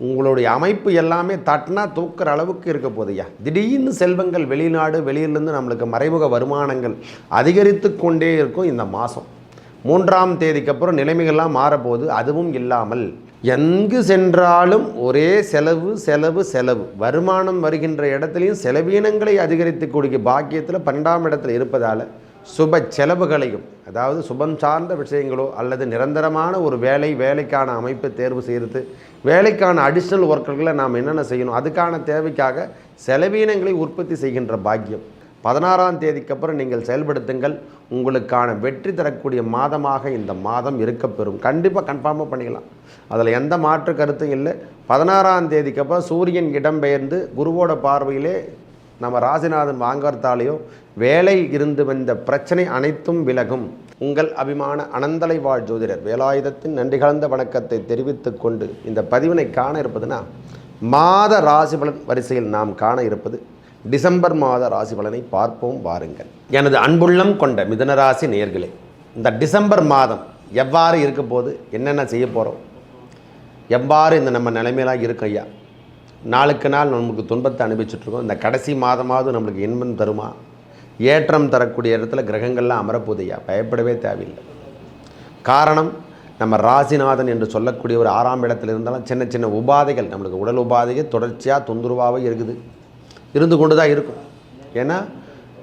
உங்களுடைய அமைப்பு எல்லாமே தட்டினா தூக்குற அளவுக்கு இருக்க போதையா திடீர்னு செல்வங்கள் வெளிநாடு வெளியிலேருந்து நம்மளுக்கு மறைமுக வருமானங்கள் அதிகரித்து கொண்டே இருக்கும் இந்த மாதம் மூன்றாம் தேதிக்கு அப்புறம் நிலைமைகள்லாம் மாறப்போகுது அதுவும் இல்லாமல் எங்கு சென்றாலும் ஒரே செலவு செலவு செலவு. வருமானம் வருகின்ற இடத்துலையும் செலவீனங்களை அதிகரித்துக்கூடிய பாக்கியத்தில் பன்னெண்டாம் இடத்துல இருப்பதால் சுப செலவுகளையும் அதாவது சுபம் சார்ந்த விஷயங்களோ அல்லது நிரந்தரமான ஒரு வேலை வேலைக்கான அமைப்பை தேர்வு செய்கிறது வேலைக்கான அடிஷ்னல் ஒர்க்குகளை நாம் என்னென்ன செய்யணும் அதுக்கான தேவைக்காக செலவீனங்களை உற்பத்தி செய்கின்ற பாக்கியம். பதினாறாம் தேதிக்கு அப்புறம் நீங்கள் செயல்படுத்துங்கள். உங்களுக்கான வெற்றி தரக்கூடிய மாதமாக இந்த மாதம் இருக்கப்பெறும். கண்டிப்பாக கன்ஃபார்மாக பண்ணிக்கலாம். அதில் எந்த மாற்று கருத்தும் இல்லை. பதினாறாம் தேதிக்கு அப்புறம் சூரியன் இடம்பெயர்ந்து குருவோட பார்வையிலே நம்ம ராசிநாதன் வாங்கறதாலேயோ வேலை இருந்து வந்த பிரச்சனை அனைத்தும் விலகும். உங்கள் அபிமான அனந்தலை வாழ் ஜோதிடர் வேலாயுதத்தின் நன்றி கலந்த வணக்கத்தை தெரிவித்து கொண்டு இந்த பதிவினை காண இருப்பதுனா மாத ராசி பலன் வரிசையில் நாம் காண இருப்பது டிசம்பர் மாத ராசி பலனை பார்ப்போம் வாருங்கள். எனது அன்புள்ளம் கொண்ட மிதனராசி நேர்களே இந்த டிசம்பர் மாதம் எவ்வாறு இருக்க போது என்னென்ன செய்ய போகிறோம் எவ்வாறு இந்த நம்ம நிலைமையெல்லாம் இருக்கு ஐயா? நாளுக்கு நாள் நமக்கு துன்பத்தை அனுபவிச்சுட்ருக்கோம். இந்த கடைசி மாதமாவது நம்மளுக்கு இன்பம் தருமா? ஏற்றம் தரக்கூடிய இடத்துல கிரகங்கள்லாம் அமரப்போதையா? பயப்படவே தேவையில்லை. காரணம் நம்ம ராசிநாதன் என்று சொல்லக்கூடிய ஒரு ஆறாம் இடத்துல இருந்தாலும் சின்ன சின்ன உபாதைகள் நம்மளுக்கு உடல் உபாதைகள் தொடர்ச்சியாக தொந்தரவாகவே இருக்குது. இருந்து கொண்டு தான் இருக்கும். ஏன்னா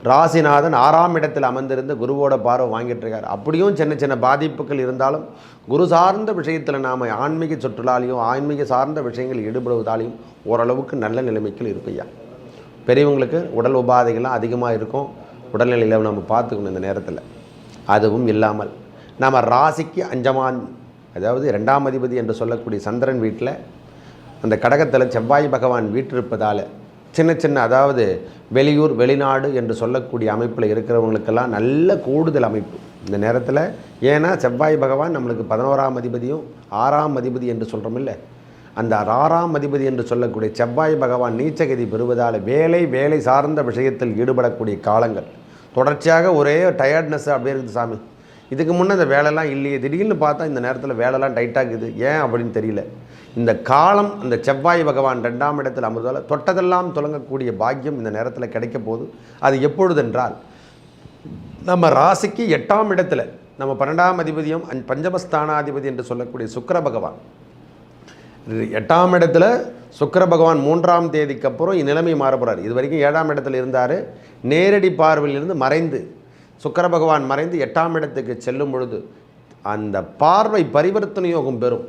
ராசிநாதன் ஆறாம் இடத்தில் அமர்ந்திருந்து குருவோட பார்வை வாங்கிட்டு இருக்கார். அப்படியும் சின்ன சின்ன பாதிப்புகள் இருந்தாலும் குரு சார்ந்த விஷயத்தில் நாம் ஆன்மீக சுற்றுலாலையும் ஆன்மீக சார்ந்த விஷயங்கள் ஈடுபடுவதாலையும் ஓரளவுக்கு நல்ல நிலைமைகள் இருக்கையா பெரியவங்களுக்கு உடல் உபாதைகள்லாம் அதிகமாக இருக்கும். உடல்நிலையில் நம்ம பார்த்துக்கணும் இந்த நேரத்தில். அதுவும் இல்லாமல் நம்ம ராசிக்கு அஞ்சமான் அதாவது ரெண்டாம் அதிபதி என்று சொல்லக்கூடிய சந்திரன் வீட்டில் அந்த கடகத்தில் செவ்வாய் பகவான் வீட்டிருப்பதால் சின்ன சின்ன அதாவது வெளியூர் வெளிநாடு என்று சொல்லக்கூடிய அமைப்பில் இருக்கிறவங்களுக்கெல்லாம் நல்ல கூடுதல் அமைப்பு. இந்த நேரத்தில் ஏன்னா செவ்வாய் பகவான் நம்மளுக்கு பதினோராம் அதிபதியும் ஆறாம் அதிபதி என்று சொல்கிறோம் இல்லை அந்த ஆறாம் அதிபதி என்று சொல்லக்கூடிய செவ்வாய் பகவான் நீச்சகதி பெறுவதால் வேலை வேலை சார்ந்த விஷயத்தில் ஈடுபடக்கூடிய காலங்கள். தொடர்ச்சியாக ஒரே டயர்ட்னஸ் அப்படியே இருக்குது சாமி. இதுக்கு முன்னே இந்த வேலைலாம் இல்லையே. திடீர்னு பார்த்தா இந்த நேரத்தில் வேலைலாம் டைட்டாக இருக்குது ஏன் அப்படின்னு தெரியல. இந்த காலம் அந்த செவ்வாய் பகவான் ரெண்டாம் இடத்தில் அமர்ந்தால் தொட்டதெல்லாம் தொடங்கக்கூடிய பாக்கியம் இந்த நேரத்தில் கிடைக்க போகுது. அது எப்பொழுதென்றால் நம்ம ராசிக்கு எட்டாம் இடத்துல நம்ம பன்னெண்டாம் அதிபதியும் பஞ்சமஸ்தானாதிபதி என்று சொல்லக்கூடிய சுக்கர பகவான். எட்டாம் இடத்துல சுக்கிர பகவான் மூன்றாம் தேதிக்கு அப்புறம் இந்நிலைமை மாறப்போறார். இது வரைக்கும் ஏழாம் இடத்துல இருந்தார். நேரடி பார்வையிலிருந்து மறைந்து சுக்கர பகவான் மறைந்து எட்டாம் இடத்துக்கு செல்லும் பொழுது அந்த பார்வை பரிவர்த்தனை யோகம் பெறும்.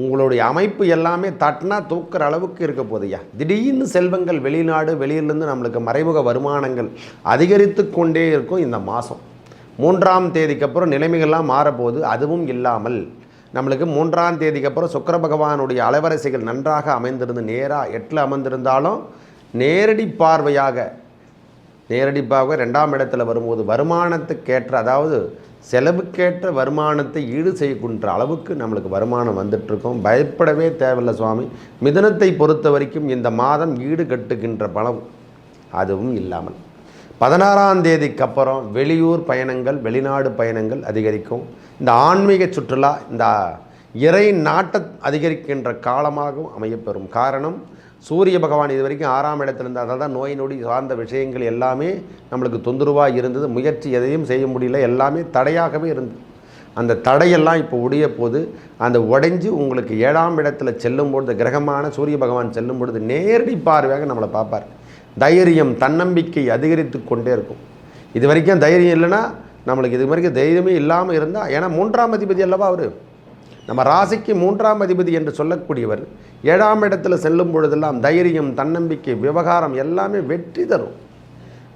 உங்களுடைய அமைப்பு எல்லாமே தட்டினா தூக்குற அளவுக்கு இருக்க போதையா திடீர்னு செல்வங்கள் வெளிநாடு வெளியிலேருந்து நம்மளுக்கு மறைமுக வருமானங்கள் அதிகரித்து கொண்டே இருக்கும் இந்த மாதம் மூன்றாம் தேதிக்கு அப்புறம் நிலைமைகள்லாம் மாறப்போகுது. அதுவும் இல்லாமல் நம்மளுக்கு மூன்றாம் தேதிக்கு அப்புறம் சுக்கர பகவானுடைய அலைவரிசைகள் நன்றாக அமைந்திருந்து நேராக எட்டில் அமர்ந்திருந்தாலும் நேரடி பார்வையாக நேரடிப்பாக ரெண்டாம் இடத்துல வரும்போது வருமானத்துக்கேற்ற அதாவது செலவுக்கேற்ற வருமானத்தை ஈடு செய்யக்கூடிய அளவுக்கு நம்மளுக்கு வருமானம் வந்துட்டுருக்கோம். பயப்படவே தேவையில்லை சுவாமி. மிதனத்தை பொறுத்த வரைக்கும் இந்த மாதம் ஈடு கட்டுகின்ற பலம் அதுவும் இல்லாமல். பதினாறாம் தேதிக்கு அப்புறம் வெளியூர் பயணங்கள் வெளிநாடு பயணங்கள் அதிகரிக்கும். இந்த ஆன்மீக சுற்றுலா இந்த இறை நாட்ட அதிகரிக்கின்ற காலமாகவும் அமையப்பெறும். காரணம் சூரிய பகவான் இது வரைக்கும் ஆறாம் இடத்துல இருந்தால் அதனால தான் நோய் நொடி சார்ந்த விஷயங்கள் எல்லாமே நம்மளுக்கு தொந்தரவாக இருந்தது. முயற்சி எதையும் செய்ய முடியல. எல்லாமே தடையாகவே இருந்தது அந்த தடையெல்லாம் இப்போ உடைய போது அந்த உடைஞ்சு உங்களுக்கு ஏழாம் இடத்துல செல்லும் பொழுது கிரகமான சூரிய பகவான் செல்லும் பொழுது நேரடி பார்வையாக நம்மளை பார்ப்பார். தைரியம் தன்னம்பிக்கை அதிகரித்து கொண்டே இருக்கும். இது வரைக்கும் தைரியம் இல்லைன்னா நம்மளுக்கு இது வரைக்கும் தைரியமே இல்லாமல் இருந்தால் ஏன்னா மூன்றாம் அதிபதி அல்லவா அவர்? நம்ம ராசிக்கு மூன்றாம் அதிபதி என்று சொல்லக்கூடியவர் ஏழாம் இடத்துல செல்லும் பொழுதெல்லாம் தைரியம் தன்னம்பிக்கை விவகாரம் எல்லாமே வெற்றி தரும்.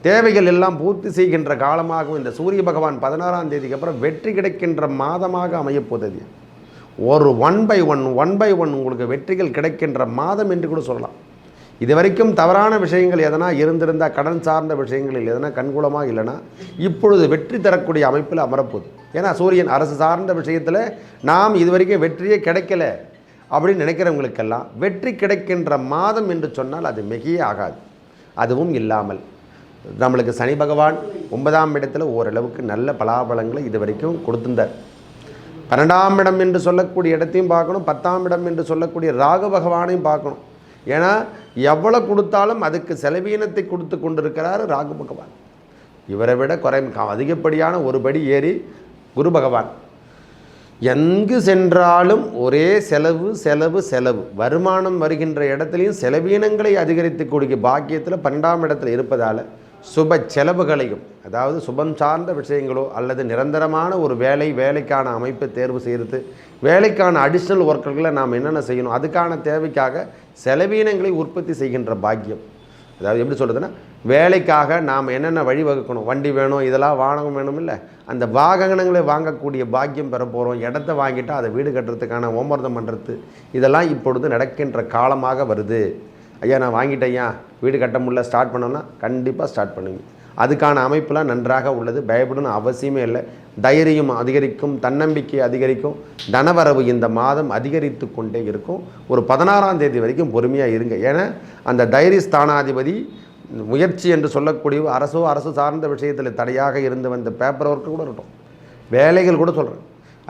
தேவைகள் எல்லாம் பூர்த்தி செய்கின்ற காலமாகவும் இந்த சூரிய பகவான் பதினாறாம் தேதிக்கு அப்புறம் வெற்றி கிடைக்கின்ற மாதமாக அமையப்போகுது. ஒரு one by one one by one உங்களுக்கு வெற்றிகள் கிடைக்கின்ற மாதம் என்று கூட சொல்லலாம். இது வரைக்கும் தவறான விஷயங்கள் எதனா இருந்திருந்தால் கடன் சார்ந்த விஷயங்களில் எதனா கண்கூலமாக இல்லைன்னா இப்பொழுது வெற்றி தரக்கூடிய அமைப்பில் அமரப்போகுது. ஏன்னா சூரியன் அரசு சார்ந்த விஷயத்தில் நாம் இது வரைக்கும் வெற்றியே கிடைக்கல அப்படின்னு நினைக்கிறவங்களுக்கெல்லாம் வெற்றி கிடைக்கின்ற மாதம் என்று சொன்னால் அது மிகையே ஆகாது. அதுவும் இல்லாமல் நம்மளுக்கு சனி பகவான் ஒன்பதாம் இடத்துல ஓரளவுக்கு நல்ல பலாபலங்களை இது வரைக்கும் கொடுத்திருந்தார். பன்னெண்டாம் இடம் என்று சொல்லக்கூடிய இடத்தையும் பார்க்கணும் பத்தாம் இடம் என்று சொல்லக்கூடிய ராகு பகவானையும் பார்க்கணும். ஏன்னா எவ்வளோ கொடுத்தாலும் அதுக்கு செலவீனத்தை கொடுத்து கொண்டிருக்கிறார் ராகு பகவான். இவரை விட குறை அதிகப்படியான ஒரு படி ஏறி குரு பகவான். எங்கு சென்றாலும் ஒரே செலவு செலவு செலவு. வருமானம் வருகின்ற இடத்துலையும் செலவீனங்களை அதிகரித்து கூடிய பாக்கியத்தில் பன்னெண்டாம் இடத்துல இருப்பதால் சுப செலவுகளையும் அதாவது சுபம் சார்ந்த விஷயங்களோ அல்லது நிரந்தரமான ஒரு வேலை வேலைக்கான அமைப்பை தேர்வு செய்கிறது வேலைக்கான அடிஷ்னல் ஒர்க்குகளை நாம் என்னென்ன செய்யணும் அதுக்கான தேவைக்காக செலவீனங்களை உற்பத்தி செய்கின்ற பாக்கியம். அதாவது எப்படி சொல்கிறதுன்னா வேலைக்காக நாம் என்னென்ன வழிவகுக்கணும் வண்டி வேணும் இதெல்லாம் வாகனம் வேணும் இல்லை. அந்த வாகனங்களை வாங்கக்கூடிய பாக்கியம் பெற போகிறோம் இடத்த வாங்கிட்டு அதை வீடு கட்டுறதுக்கான ஓமர்தம் பண்ணுறது இதெல்லாம் இப்பொழுது நடக்கின்ற காலமாக வருது. ஐயா நான் வாங்கிட்டேன் ஐயா. வீடு கட்ட முடியல ஸ்டார்ட் பண்ணோன்னா கண்டிப்பாக ஸ்டார்ட் பண்ணுங்க. அதுக்கான அமைப்பெலாம் நன்றாக உள்ளது. பயப்படணும் அவசியமே இல்லை. தைரியம் அதிகரிக்கும் தன்னம்பிக்கை அதிகரிக்கும் தனவரவு இந்த மாதம் அதிகரித்து கொண்டே இருக்கும். ஒரு பதினாறாம் தேதி வரைக்கும் பொறுமையாக இருங்க. ஏன்னா அந்த தைரிய ஸ்தானாதிபதி முயற்சி என்று சொல்லக்கூடிய அரசோ அரசு சார்ந்த விஷயத்தில் தடையாக இருந்து வந்த பேப்பர் ஒர்க்கு கூட இருக்கட்டும். வேலைகள் கூட சொல்கிறேன்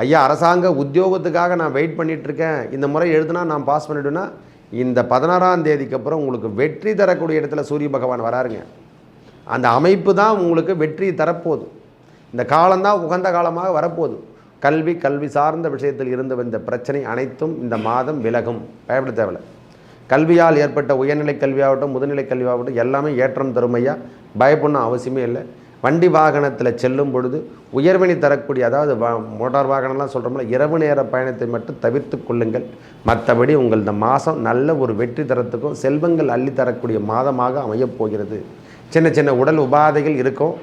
ஐயா அரசாங்க உத்தியோகத்துக்காக நான் வெயிட் பண்ணிகிட்ருக்கேன் இந்த முறை எழுதுனா நான் பாஸ் பண்ணிவிடுவேன்னா இந்த பதினாறாம் தேதிக்கு அப்புறம் உங்களுக்கு வெற்றி தரக்கூடிய இடத்துல சூரிய பகவான் வராருங்க. அந்த அமைப்பு தான் உங்களுக்கு வெற்றி தரப்போகுது. இந்த காலம்தான் உகந்த காலமாக வரப்போகுது. கல்வி கல்வி சார்ந்த விஷயத்தில் இருந்து வந்த பிரச்சனை அனைத்தும் இந்த மாதம் விலகும். பயப்பட தேவையில்லை. கல்வியால் ஏற்பட்ட உயர்நிலை கல்வியாகட்டும் முதுநிலை கல்வியாகட்டும் எல்லாமே ஏற்றம் தருமையாக பயப்படணும் அவசியமே இல்லை. வண்டி வாகனத்தில் செல்லும் பொழுது உயர்வினை தரக்கூடிய அதாவது மோட்டார் வாகனம்லாம் சொல்கிறோம்ல இரவு நேர பயணத்தை மட்டும் தவிர்த்து கொள்ளுங்கள். மற்றபடி உங்கள் இந்த மாதம் நல்ல ஒரு வெற்றி தரத்துக்கும் செல்வங்கள் அள்ளி தரக்கூடிய மாதமாக அமையப் போகிறது. சின்ன சின்ன உடல் உபாதைகள் இருக்கும்.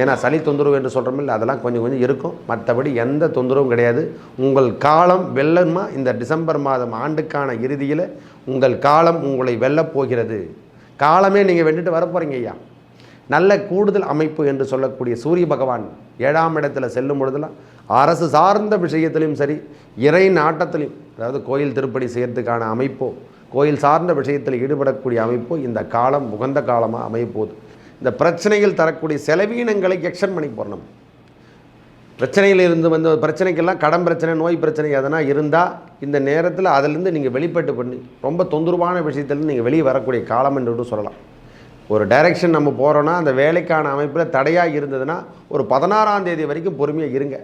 ஏன்னா சளி தொந்தரவு என்று சொல்கிறோமில்ல அதெல்லாம் கொஞ்சம் கொஞ்சம் இருக்கும். மற்றபடி எந்த தொந்தரவும் கிடையாது. உங்கள் காலம் வெல்லமா இந்த டிசம்பர் மாதம் ஆண்டுக்கான இறுதியில் உங்கள் காலம் உங்களை வெல்லப் போகிறது. காலமே நீங்கள் வென்றுட்டு வரப்போகிறீங்க ஐயா. நல்ல கூடுதல் அமைப்பு என்று சொல்லக்கூடிய சூரிய பகவான் ஏழாம் இடத்துல செல்லும் பொழுதெல்லாம் அரசு சார்ந்த விஷயத்திலையும் சரி இறை நாட்டத்திலையும் அதாவது கோயில் திருப்பணி செய்யறதுக்கான அமைப்போ கோயில் சார்ந்த விஷயத்தில் ஈடுபடக்கூடிய அமைப்போ இந்த காலம் உகந்த காலமாக அமையப்போகுது இந்த பிரச்சனைகள் தரக்கூடிய செலவீனங்களை எக்ஷன் பண்ணி போடணும் பிரச்சனையில் இருந்து வந்த பிரச்சனைக்கெல்லாம் கடன் பிரச்சனை நோய் பிரச்சனை எதனா இருந்தால் இந்த நேரத்தில் அதிலிருந்து நீங்கள் வெளிப்பட்டு பண்ணி ரொம்ப தொந்தரவான விஷயத்துலேருந்து நீங்கள் வெளியே வரக்கூடிய காலம் என்று சொல்லலாம். ஒரு டைரெக்ஷன் நம்ம போகிறோன்னா அந்த வேலைக்கான அமைப்பில் தடையாக இருந்ததுன்னா ஒரு பதினாறாம் தேதி வரைக்கும் பொறுமையாக இருங்க.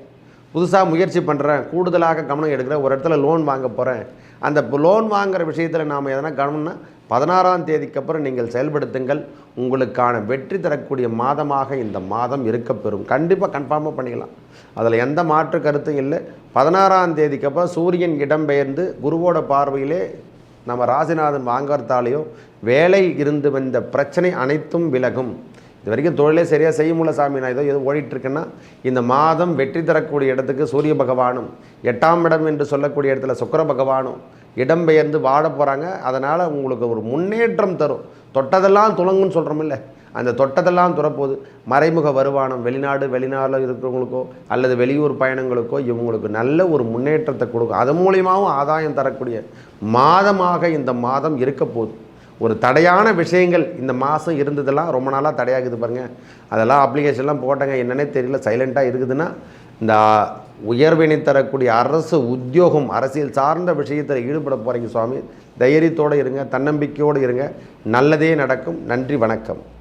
புதுசாக முயற்சி பண்ணுறேன் கூடுதலாக கவனம் எடுக்கிறேன் ஒரு இடத்துல லோன் வாங்க போகிறேன் அந்த லோன் வாங்குற விஷயத்தில் நாம் எதனா கவனம்னா பதினாறாம் தேதிக்கு அப்புறம் நீங்கள் செயல்படுத்துங்கள். உங்களுக்கான வெற்றி தரக்கூடிய மாதமாக இந்த மாதம் இருக்கப்பெறும். கண்டிப்பாக கன்ஃபார்மாக பண்ணிக்கலாம். அதில் எந்த மாற்று கருத்தும் இல்லை. பதினாறாம் தேதிக்கு அப்புறம் சூரியன் இடம்பெயர்ந்து குருவோட பார்வையிலே நம்ம ராசிநாதன் வாங்கறதாலேயோ வேலை இருந்து வந்த பிரச்சனை அனைத்தும் விலகும். இது வரைக்கும் தொழிலே சரியாக செய்ய முடியல சாமி. நான் ஏதோ ஏதோ ஓடிட்டுருக்கேன்னா இந்த மாதம் வெற்றி தரக்கூடிய இடத்துக்கு சூரிய பகவானும் எட்டாம் இடம் என்று சொல்லக்கூடிய இடத்துல சுக்கர பகவானும் இடம்பெயர்ந்து வாழ போகிறாங்க அதனால் உங்களுக்கு ஒரு முன்னேற்றம் தரும். தொட்டதெல்லாம் துளங்குன்னு சொல்கிறோமில்ல அந்த தொட்டதெல்லாம் துறப்போது மறைமுக வருமானம் வெளிநாடு வெளிநாட்டில் இருக்கிறவங்களுக்கோ அல்லது வெளியூர் பயணங்களுக்கோ இவங்களுக்கு நல்ல ஒரு முன்னேற்றத்தை கொடுக்கும். அது மூலியமாகவும் ஆதாயம் தரக்கூடிய மாதமாக இந்த மாதம் இருக்க போகுது. ஒரு தடையான விஷயங்கள் இந்த மாதம் இருந்ததெல்லாம் ரொம்ப நாளாக தடையாகுது பாருங்கள் அதெல்லாம் அப்ளிகேஷன்லாம் போட்டாங்க. என்னன்னே தெரியல. சைலண்ட்டாக இருக்குதுன்னா இந்த உயர்வினை தரக்கூடிய அரசு உத்தியோகம் அரசியல் சார்ந்த விஷயத்தில் ஈடுபட போகிறீங்க சுவாமி. தைரியத்தோடு இருங்க. தன்னம்பிக்கையோடு இருங்க. நல்லதே நடக்கும். நன்றி வணக்கம்.